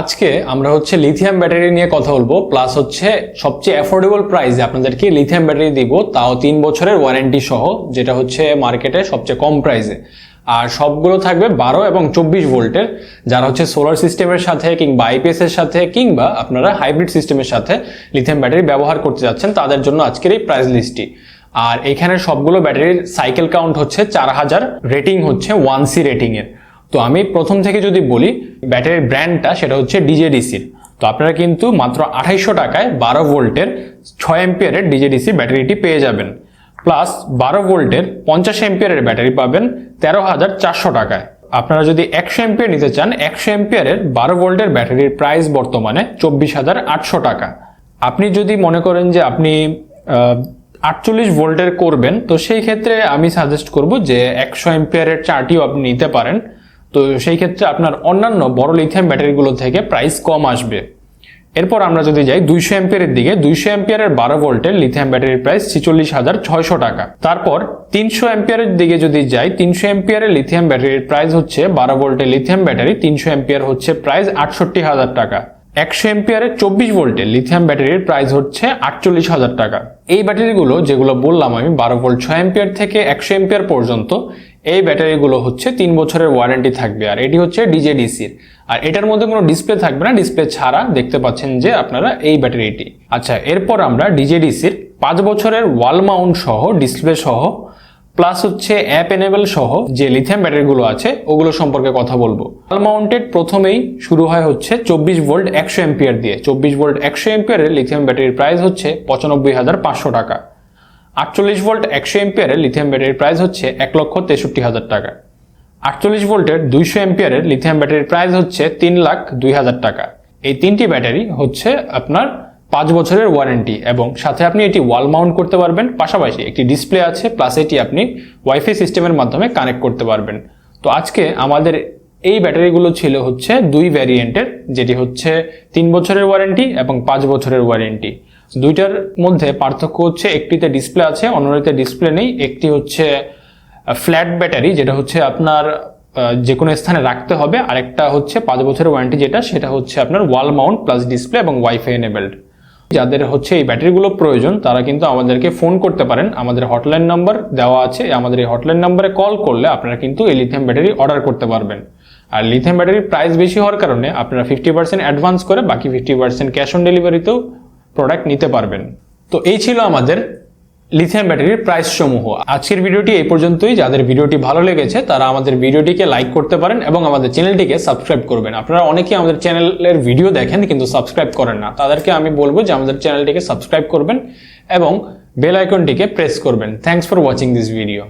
আজকে আমরা হচ্ছে লিথিয়াম ব্যাটারি নিয়ে কথা বলব প্লাস হচ্ছে সবচেয়ে অ্যাফোর্ডেবল প্রাইসে আপনাদেরকে লিথিয়াম ব্যাটারি দিব, তাও তিন বছরের ওয়ারেন্টি সহ, যেটা হচ্ছে মার্কেটে সবচেয়ে কম প্রাইসে আর সবগুলো থাকবে বারো এবং চব্বিশ ভোল্টের যারা হচ্ছে সোলার সিস্টেমের সাথে কিংবা আইপিএস এর সাথে কিংবা আপনারা হাইব্রিড সিস্টেমের সাথে লিথিয়াম ব্যাটারি ব্যবহার করতে যাচ্ছেন, তাদের জন্য আজকের এই প্রাইস লিস্টটি আর এখানে সবগুলো ব্যাটারির সাইকেল কাউন্ট হচ্ছে চার হাজার রেটিং হচ্ছে ওয়ান সি রেটিং এর। তো আমি প্রথম থেকে যদি বলি, ব্যাটারির ব্র্যান্ডটা সেটা হচ্ছে ডিজেডিসির তো আপনারা কিন্তু মাত্র আঠাইশো টাকায় বারো ভোল্টের ছয় এম্পিয়ারের ডিজেডিসি ব্যাটারিটি পেয়ে যাবেন। প্লাস বারো ভোল্টের পঞ্চাশ এম্পিয়ারের ব্যাটারি পাবেন তেরো হাজার চারশো টাকায়। আপনারা যদি একশো এম্পিয়ার নিতে চান, একশো এম্পিয়ারের বারো ভোল্টের ব্যাটারির প্রাইস বর্তমানে চব্বিশ হাজার আটশো টাকা। আপনি যদি মনে করেন যে আপনি আটচল্লিশ ভোল্টের করবেন, তো সেই ক্ষেত্রে আমি সাজেস্ট করব যে একশো এম্পিয়ারের চারটিও আপনি নিতে পারেন। তো সেই ক্ষেত্রে আপনার অন্যান্য বড় লিথিয়াম ব্যাটারিগুলো থেকে প্রাইস কম আসবে। এরপর আমরা যদি যাই দুইশো এম্পিয়ারের দিকে, দুইশো এম্পিয়ারের বারো ভোল্টের লিথিয়াম ব্যাটারির প্রাইস ছিচল্লিশ হাজার ছয়শো টাকা। তারপর তিনশো এম্পিয়ারের দিকে যদি যাই, তিনশো এম্পিয়ারের লিথিয়াম ব্যাটারির প্রাইস হচ্ছে বারো ভোল্টের লিথিয়াম ব্যাটারি, তিনশো এম্পিয়ার হচ্ছে প্রাইস আটষট্টি হাজার টাকা। একশো এম্পিয়ারের চব্বিশ ভোল্টের লিথিয়াম ব্যাটারির প্রাইস হচ্ছে আটচল্লিশ হাজার টাকা। এই ব্যাটারিগুলো, যেগুলো বললাম আমি, বারো ভোল্ট ছয় এম্পিয়ার থেকে একশো এম্পিয়ার পর্যন্ত এই ব্যাটারিগুলো হচ্ছে তিন বছরের ওয়ারেন্টি থাকবে, আর এটি হচ্ছে ডিজেডিসির আর এটার মধ্যে কোনো ডিসপ্লে থাকবে না ডিসপ্লে ছাড়া দেখতে পাচ্ছেন যে আপনারা এই ব্যাটারিটি। আচ্ছা এরপর আমরা ডিজেডিসির পাঁচ বছরের ওয়াল মাউন্ট সহ ডিসপ্লে সহ প্লাস হচ্ছে অ্যাপ এনেবল সহ যে লিথিয়াম ব্যাটারিগুলো আছে, ওগুলো সম্পর্কে কথা বলব। ওয়াল মাউন্টেড প্রথমেই শুরু হয় হচ্ছে চব্বিশ ভোল্ট একশো এম্পিয়ার দিয়ে। চব্বিশ ভোল্ট একশো এম্পিয়ারের লিথিয়াম ব্যাটারির প্রাইস হচ্ছে পঁচানব্বই হাজার পাঁচশো টাকা। আটচল্লিশ ভোল্ট একশো এম্পিয়ারের লিথিয়াম ব্যাটারির প্রাইস হচ্ছে এক লক্ষ তেষট্টি হাজার টাকা। আটচল্লিশ ভোল্টের দুইশো এম্পিয়ারের লিথিয়াম ব্যাটারির প্রাইস হচ্ছে তিন লাখ দুই হাজার টাকা। এই তিনটি ব্যাটারি হচ্ছে আপনার পাঁচ বছরের ওয়ারেন্টি এবং সাথে আপনি এটি ওয়াল মাউন্ট করতে পারবেন, পাশাপাশি একটি ডিসপ্লে আছে প্লাস এটি আপনি ওয়াইফাই সিস্টেমের মাধ্যমে কানেক্ট করতে পারবেন। তো আজকে আমাদের এই ব্যাটারিগুলো ছিল হচ্ছে দুই ভ্যারিয়েন্টের যেটি হচ্ছে তিন বছরের ওয়ারেন্টি এবং পাঁচ বছরের ওয়ারেন্টি দুইটার মধ্যে পার্থক্য হচ্ছে, একটিতে ডিসপ্লে আছে, অন্যটিতে ডিসপ্লে নেই। একটি হচ্ছে ফ্ল্যাট ব্যাটারি যেটা হচ্ছে আপনার যে কোনো স্থানে রাখতে হবে। আরেকটা হচ্ছে পাঁচ বছরের ওয়ারেন্টি যেটা, সেটা হচ্ছে আপনার ওয়াল মাউন্ট প্লাস ডিসপ্লে এবং ওয়াইফাই এনেবেলড যাদের হচ্ছে এই ব্যাটারিগুলো প্রয়োজন, তারা কিন্তু আমাদেরকে ফোন করতে পারেন। আমাদের হটলাইন নাম্বার দেওয়া আছে। আমাদের এই হটলাইন নাম্বারে কল করলে আপনারা কিন্তু এই লিথিয়াম ব্যাটারি অর্ডার করতে পারবেন। আর লিথিয়াম ব্যাটারির প্রাইস বেশি হওয়ার কারণে আপনারা ফিফটি পার্সেন্ট অ্যাডভান্স করে বাকি ফিফটি পার্সেন্ট ক্যাশ অন ডেলিভারিতেও প্রোডাক্ট নিতে পারবেন। তো এই ছিল আমাদের লিথিয়াম ব্যাটারির প্রাইস সমূহ আজকের ভিডিওটি এই পর্যন্তই। যাদের ভিডিওটি ভালো লেগেছে, তারা আমাদের ভিডিওটিকে লাইক করতে পারেন এবং আমাদের চ্যানেলটিকে সাবস্ক্রাইব করবেন। আপনারা অনেকেই আমাদের চ্যানেলের ভিডিও দেখেন, কিন্তু সাবস্ক্রাইব করেন না। তাদেরকে আমি বলব যে আমাদের চ্যানেলটিকে সাবস্ক্রাইব করবেন এবং বেল আইকনটিকে প্রেস করবেন। Thanks for watching this video